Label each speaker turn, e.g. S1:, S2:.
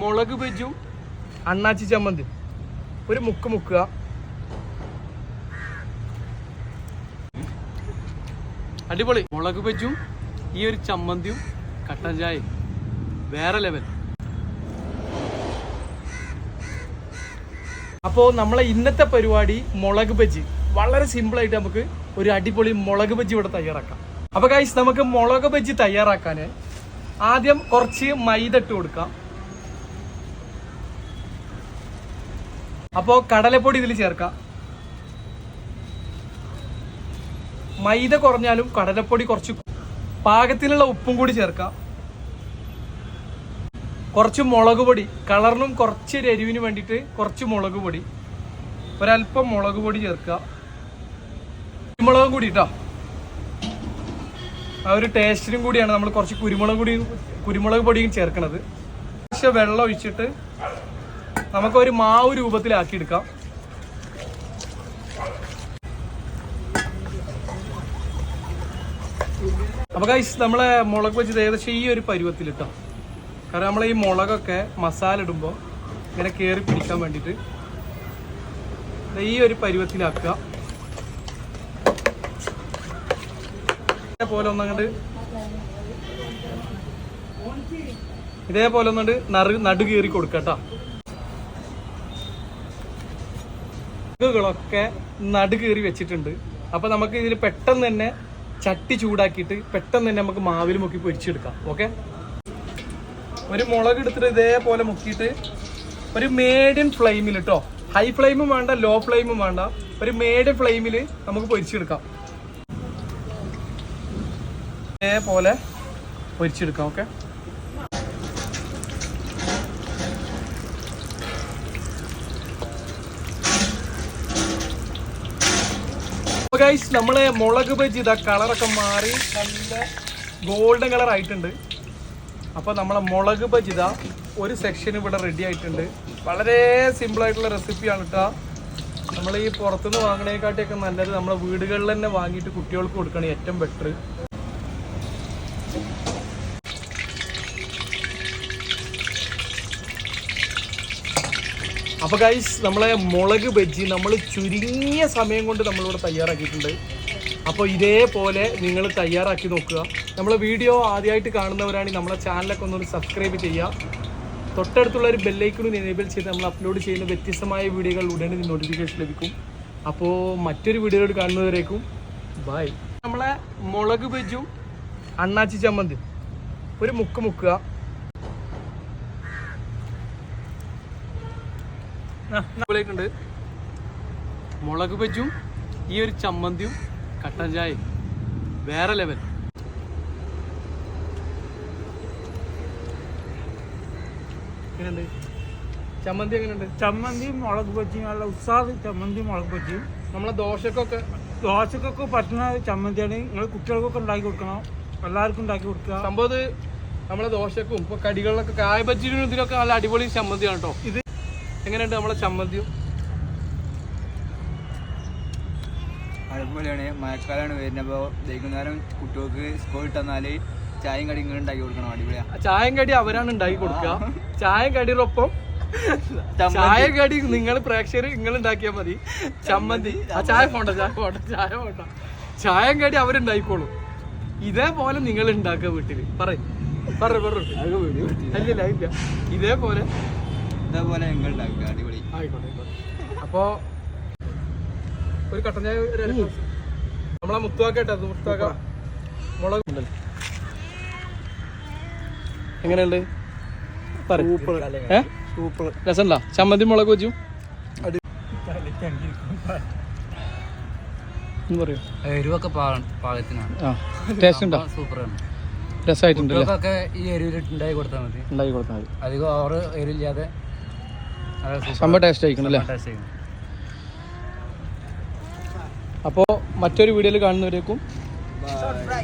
S1: മുളക് ബജു അണ്ണാച്ചി ചമ്മന്തി. ഒരു മുക്ക് മുക്കുക. അടിപൊളി. മുളക് ബജ്ജും ഈ ഒരു ചമ്മന്തിയും കട്ടൻ ചായ. വേറെ ലെവൽ അപ്പോൾ നമ്മളെ ഇന്നത്തെ പരിപാടി മുളക് ബജ്ജി വളരെ സിമ്പിൾ ആയിട്ട് നമുക്ക് ഒരു അടിപൊളി മുളക് ബജ്ജി ഇവിടെ തയ്യാറാക്കാം. അപ്പോൾ ഗൈസ് നമുക്ക് മുളക് ബജ്ജി തയ്യാറാക്കാൻ ആദ്യം കുറച്ച് മൈദ ഇട്ട് കൊടുക്കാം. അപ്പോൾ കടലപ്പൊടി ഇതിൽ ചേർക്കാം. മൈദ കുറഞ്ഞാലും കടലപ്പൊടി കുറച്ച് പാകത്തിലുള്ള ഉപ്പും കൂടി ചേർക്കാം. കുറച്ച് മുളക് പൊടി കളറിനും കുറച്ച് എരിവിന് വേണ്ടിയിട്ട് കുറച്ച് മുളക് പൊടി. ഒരല്പം മുളക് പൊടി ചേർക്കുക. കുരുമുളകും കൂടി കേട്ടോ ആ ഒരു ടേസ്റ്റിനും കൂടിയാണ് നമ്മൾ കുറച്ച് കുരുമുളക് പൊടിയും കുരുമുളക് പൊടിയും ചേർക്കണത്. പക്ഷെ വെള്ളം ഒഴിച്ചിട്ട് നമുക്കൊരു മാവ് രൂപത്തിലാക്കി എടുക്കാം അപ്പൊ ഗൈസ് നമ്മളെ മുളക് വെച്ചത് ഏകദേശം ഈ ഒരു പരുവത്തിൽ കാരണം നമ്മളെ ഈ മുളകൊക്കെ മസാല ഇടുമ്പോൾ ഇങ്ങനെ കയറി പിടിക്കാൻ വേണ്ടിയിട്ട് ഈ ഒരു പരുവത്തിലാക്കുക. ഇതേപോലെ ഒന്നങ്ങോട്ട് ഇതേപോലെ ഒന്നുകൊണ്ട് നറു നടു കീറി കൊടുക്കട്ടോ. കളൊക്കെ നടു കീറി വെച്ചിട്ടുണ്ട്. അപ്പൊ നമുക്ക് ഇതിൽ പെട്ടെന്ന് തന്നെ ചട്ടി ചൂടാക്കിയിട്ട് പെട്ടെന്ന് തന്നെ നമുക്ക് മാവിൽ മുക്കി പൊരിച്ചെടുക്കാം. ഓക്കെ ഒരു മുളക് എടുത്തിട്ട് ഇതേപോലെ മുക്കിയിട്ട് ഒരു മീഡിയം ഫ്ലെയിമിൽ കേട്ടോ ഹൈ ഫ്ലെയിമും വേണ്ട ലോ ഫ്ലെയിമും വേണ്ട. ഒരു മീഡിയം ഫ്ലെയിമിൽ നമുക്ക് പൊരിച്ചെടുക്കാം. ഇതേപോലെ പൊരിച്ചെടുക്കാം ഓക്കെ ഗൈസ് നമ്മളെ മുളക് ബജി ഇതാ കളറൊക്കെ മാറി നല്ല ഗോൾഡൻ കളർ ആയിട്ടുണ്ട്. അപ്പൊ നമ്മളെ മുളക് ബജി ഇതാ ഒരു സെക്ഷൻ ഇവിടെ റെഡി ആയിട്ടുണ്ട്. വളരെ സിമ്പിൾ ആയിട്ടുള്ള റെസിപ്പിയാണ് കേട്ടോ നമ്മൾ ഈ പുറത്തുനിന്ന് വാങ്ങണേക്കാട്ടിയൊക്കെ നല്ലത് നമ്മളെ വീടുകളിൽ തന്നെ വാങ്ങിയിട്ട് കുട്ടികൾക്ക് കൊടുക്കണേ ഏറ്റവും ബെറ്റർ അപ്പൊ ഗൈസ് നമ്മളെ മുളക് ബജ്ജി നമ്മൾ ചുരുങ്ങിയ സമയം കൊണ്ട് നമ്മളിവിടെ തയ്യാറാക്കിയിട്ടുണ്ട്. അപ്പോൾ ഇതേപോലെ നിങ്ങൾ തയ്യാറാക്കി നോക്കുക. നമ്മളെ വീഡിയോ ആദ്യമായിട്ട് കാണുന്നവരാണെങ്കിൽ നമ്മളെ ചാനലൊക്കെ ഒന്ന് സബ്സ്ക്രൈബ് ചെയ്യുക. തൊട്ടടുത്തുള്ള ഒരു ബെല്ലൈക്കണും എനേബിൾ ചെയ്ത് നമ്മൾ അപ്ലോഡ് ചെയ്യുന്ന വ്യത്യസ്തമായ വീഡിയോകൾ ഉടനെ നോട്ടിഫിക്കേഷൻ ലഭിക്കും. അപ്പോൾ മറ്റൊരു വീഡിയോയോട് കാണുന്നവരേക്കും ബൈ നമ്മളെ മുളക് ബജ്ജും അണ്ണാച്ചി ചമ്മന്തി. ഒരു മുക്ക് മുക്കുക. ഉണ്ട്. മുളക് ബജ്ജും ഈ ഒരു ചമ്മന്തിയും കട്ടൻ ചായയും. വേറെ ലെവൽ എങ്ങനെയുണ്ട്? ചമ്മന്തി എങ്ങനെയുണ്ട്?
S2: ചമ്മന്തിയും മുളക് ബജ്ജിയും നല്ല ഉത്സാഹ ചമ്മന്തിയും മുളക് ബജ്ജിയും
S1: നമ്മളെ ദോശക്കൊക്കെ?
S2: ദോശക്കൊക്കെ പറ്റുന്ന ചമ്മന്തിയാണ്. നിങ്ങൾ കുട്ടികൾക്കൊക്കെ ഉണ്ടാക്കി കൊടുക്കണം. എല്ലാവർക്കും ഉണ്ടാക്കി കൊടുക്കുക.
S1: സംഭവം നമ്മളെ ദോശക്കും ഇപ്പൊ കടികളിലൊക്കെ കായ ബജ്ജിനും ഇതിലൊക്കെ നല്ല അടിപൊളി ചമ്മന്തിയാണ് കേട്ടോ ഇത് എങ്ങനെയുണ്ട് നമ്മളെ ചമ്മന്തിയും?
S3: അതുപോലെയാണ് മഴക്കാലമാണ് വരുന്നപ്പോ വൈകുന്നേരം കുട്ടികൾക്ക് സ്കൂൾ ഇട്ടെന്നാൽ ചായയും കടി ഇങ്ങനെ ഉണ്ടാക്കി കൊടുക്കണം. അടിപൊളിയാ.
S1: ചായം കടി അവരാണ് ഉണ്ടാക്കി കൊടുക്കുക. ചായം കടിയോടൊപ്പം ചായ കടി നിങ്ങൾ പ്രേക്ഷകർ നിങ്ങൾ ഉണ്ടാക്കിയാൽ മതി. ചമ്മന്തി ആ ചായ പോണ്ട ചായ പോണ്ട ചായ പോണ്ട. ചായം കടി അവരുണ്ടായിക്കോളും ഇതേപോലെ നിങ്ങൾ ഉണ്ടാക്കുക വീട്ടിൽ. പറയും. പറ പറ ഇല്ല. ഇതേപോലെ
S3: ഇതേപോലെ ഞങ്ങൾ ഉണ്ടാക്കുക? അടിപൊളി.
S1: ആയിക്കോട്ടെ ഒരു കട്ടൻ ചായ ഒരു. നമ്മളെ മുത്തുവാക്കട്ടെ മുത്തുവാക്ക. മുളക് എങ്ങനെയുണ്ട്?
S2: സൂപ്പർ.
S1: രസമുണ്ടോ? ചമ്മന്തി മുളക് വെച്ചു
S3: എരിവൊക്കെ പാകത്തിനാണ്.
S1: ടേസ്റ്റ് ഉണ്ടോ?
S3: സൂപ്പറാണ്. കുട്ടികൾക്കൊക്കെ ഈ എരിവിൽ ഉണ്ടാക്കി കൊടുത്താൽ മതി.
S1: ഉണ്ടാക്കി കൊടുത്താൽ മതി.
S3: അധികം ഓവർ എരിവില്ലാതെ
S1: സംഭവം ടേസ്റ്റ് ആയിരിക്കും അല്ലേ? അപ്പോൾ മറ്റൊരു വീഡിയോയിൽ കാണുന്നവരേക്കും
S3: ബൈ